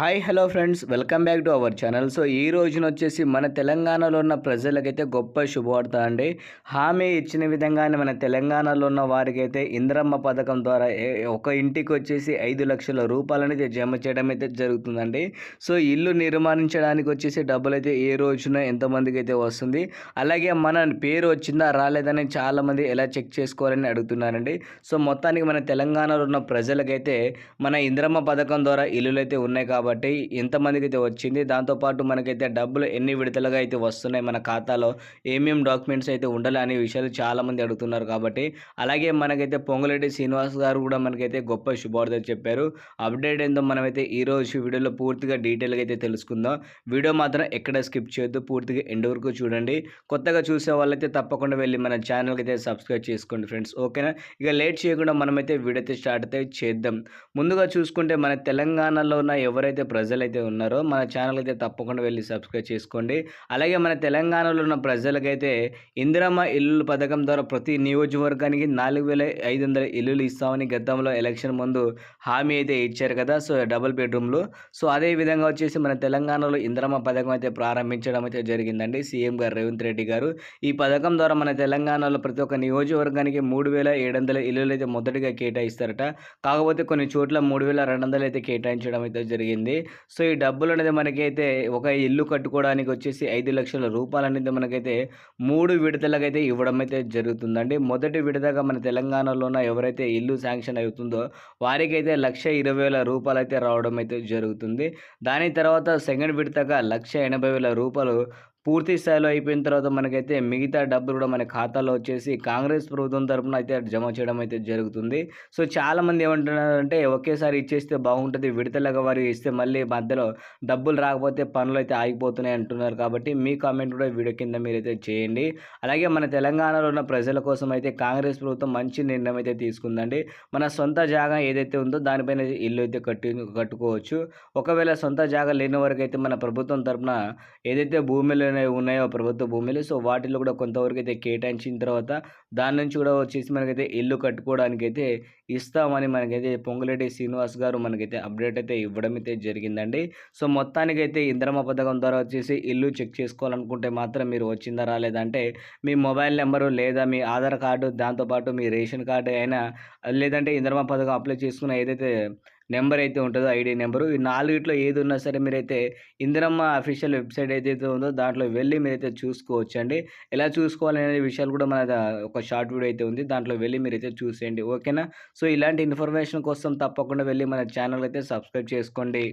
Hi hello friends. Welcome back to our channel. So ఈ రోజున వచ్చేసి మన తెలంగాణలో ఉన్న ప్రజలకైతే గొప్ప శుభవార్త అండి. హామీ ఇచ్చిన విధంగానే మన తెలంగాణలో ఉన్న వారికైతే ఇంద్రమ్మ పథకం ద్వారా ఏ- ఒక ఇంటికి వచ్చేసి ఐదు లక్షల రూపాయలని జమ చేయడం అయితే జరుగుతుందండి. సో ఇల్లు నిర్మాణించడానికి వచ్చేసి డబ్బులు అయితే ఏ రోజున ఎంతమందికి అయితే వస్తుంది. అలాగే మన పేరు వచ్చిందా రాలేదని చాలామంది ఎలా చెక్ చేసుకోవాలని అడుగుతున్నారండి. సో మొత్తానికి మన తెలంగాణలో ఉన్న ప్రజలకైతే మన ఇంద్రమ్మ పథకం ద్వారా ఇల్లులు అయితే ఉన్నాయి కాబట్టి కాబట్టి ఎంతమందికి అయితే వచ్చింది. దాంతోపాటు మనకైతే డబ్బులు ఎన్ని విడతలుగా అయితే వస్తున్నాయి మన ఖాతాలో ఏమేం డాక్యుమెంట్స్ అయితే ఉండాలి అనే విషయాలు చాలామంది అడుగుతున్నారు కాబట్టి అలాగే మనకైతే పొంగులెడ్డి శ్రీనివాస్ గారు కూడా మనకైతే గొప్ప శుభవార్త చెప్పారు. అప్డేట్ ఏందో మనమైతే ఈ రోజు వీడియోలో పూర్తిగా డీటెయిల్గా అయితే తెలుసుకుందాం. వీడియో మాత్రం ఎక్కడ స్కిప్ చేయొద్దు పూర్తిగా ఎండ్ వరకు చూడండి. కొత్తగా చూసే వాళ్ళైతే తప్పకుండా వెళ్ళి మన ఛానల్కి అయితే సబ్స్క్రైబ్ చేసుకోండి ఫ్రెండ్స్ ఓకేనా? ఇక లేట్ చేయకుండా మనమైతే వీడియో అయితే స్టార్ట్ అయితే చేద్దాం. ముందుగా చూసుకుంటే మన తెలంగాణలో ఉన్న ఎవరైతే ప్రజలైతే ఉన్నారో మన ఛానల్ అయితే తప్పకుండా వెళ్ళి సబ్స్క్రైబ్ చేసుకోండి. అలాగే మన తెలంగాణలో ఉన్న ప్రజలకైతే ఇందిరమ్మ ఇల్లుల పథకం ద్వారా ప్రతి నియోజకవర్గానికి నాలుగు వేల ఐదు వందల ఇల్లులు ఇస్తామని గతంలో ఎలక్షన్ ముందు హామీ అయితే ఇచ్చారు కదా సో డబుల్ బెడ్రూమ్లు. సో అదే విధంగా వచ్చేసి మన తెలంగాణలో ఇందిరమ్మ పథకం అయితే ప్రారంభించడం అయితే జరిగిందండి సీఎం గారు రేవంత్ రెడ్డి గారు. ఈ పథకం ద్వారా మన తెలంగాణలో ప్రతి ఒక్క నియోజకవర్గానికి మూడు వేల ఏడు వందల ఇల్లులు అయితే మొదటిగా కేటాయిస్తారట. కాకపోతే కొన్ని చోట్ల మూడు వేల రెండు వందలు అయితే కేటాయించడం అయితే జరిగింది. సో ఈ డబ్బులు అనేది మనకైతే ఒక ఇల్లు కట్టుకోవడానికి వచ్చేసి ఐదు లక్షల రూపాయలు అనేది మనకైతే మూడు విడతలకు అయితే ఇవ్వడం అయితే జరుగుతుందండి. మొదటి విడతగా మన తెలంగాణలో ఉన్న ఎవరైతే ఇల్లు శాంక్షన్ అవుతుందో వారికైతే లక్ష ఇరవై వేల రూపాయలు అయితే రావడం అయితే జరుగుతుంది. దాని తర్వాత సెకండ్ విడతగా లక్ష ఎనభై వేల రూపాయలు పూర్తి స్థాయిలో అయిపోయిన తర్వాత మనకైతే మిగతా డబ్బులు కూడా మన ఖాతాలో వచ్చేసి కాంగ్రెస్ ప్రభుత్వం తరపున అయితే జమ చేయడం అయితే జరుగుతుంది. సో చాలామంది ఏమంటున్నారంటే ఒకేసారి ఇచ్చేస్తే బాగుంటుంది విడతలుగా వారు ఇస్తే మళ్ళీ మధ్యలో డబ్బులు రాకపోతే పనులు అయితే ఆగిపోతున్నాయి అంటున్నారు. కాబట్టి మీ కామెంట్ కూడా వీడియో కింద మీరైతే చేయండి. అలాగే మన తెలంగాణలో ఉన్న ప్రజల కోసం అయితే కాంగ్రెస్ ప్రభుత్వం మంచి నిర్ణయం అయితే తీసుకుందండి. మన సొంత జాగా ఏదైతే ఉందో దానిపైన ఇల్లు అయితే కట్టి కట్టుకోవచ్చు. ఒకవేళ సొంత జాగా లేని వరకు అయితే మన ప్రభుత్వం తరఫున ఏదైతే భూమిలో అనేవి ఉన్నాయో ప్రభుత్వ భూములు. సో వాటిలో కూడా కొంతవరకు అయితే కేటాయించిన తర్వాత దాని నుంచి కూడా వచ్చేసి మనకైతే ఇల్లు కట్టుకోవడానికి అయితే ఇస్తామని మనకైతే పొంగులేటి శ్రీనివాస్ గారు మనకైతే అప్డేట్ అయితే ఇవ్వడం అయితే జరిగిందండి. సో మొత్తానికైతే ఇంద్రమ పథకం ద్వారా వచ్చేసి ఇల్లు చెక్ చేసుకోవాలనుకుంటే మాత్రం మీరు వచ్చిందా రాలేదంటే మీ మొబైల్ నెంబరు లేదా మీ ఆధార్ కార్డు దాంతోపాటు మీ రేషన్ కార్డు అయినా లేదంటే ఇంద్రమ పథకం అప్లై చేసుకున్న ఏదైతే నెంబర్ అయితే ఉంటుందో ఐడి నెంబరు ఈ నాలుగిట్లో ఏది ఉన్నా సరే మీరైతే ఇందిరమ్మ అఫీషియల్ వెబ్సైట్ ఏదైతే ఉందో దాంట్లో వెళ్ళి మీరైతే చూసుకోవచ్చు అండి ఎలా చూసుకోవాలనే విషయాలు కూడా మన ఒక షార్ట్ వీడియో అయితే ఉంది. దాంట్లో వెళ్ళి మీరైతే చూసేయండి. ఓకేనా? సో ఇలాంటి ఇన్ఫర్మేషన్ కోసం తప్పకుండా వెళ్ళి మన ఛానల్ అయితే సబ్స్క్రైబ్ చేసుకోండి.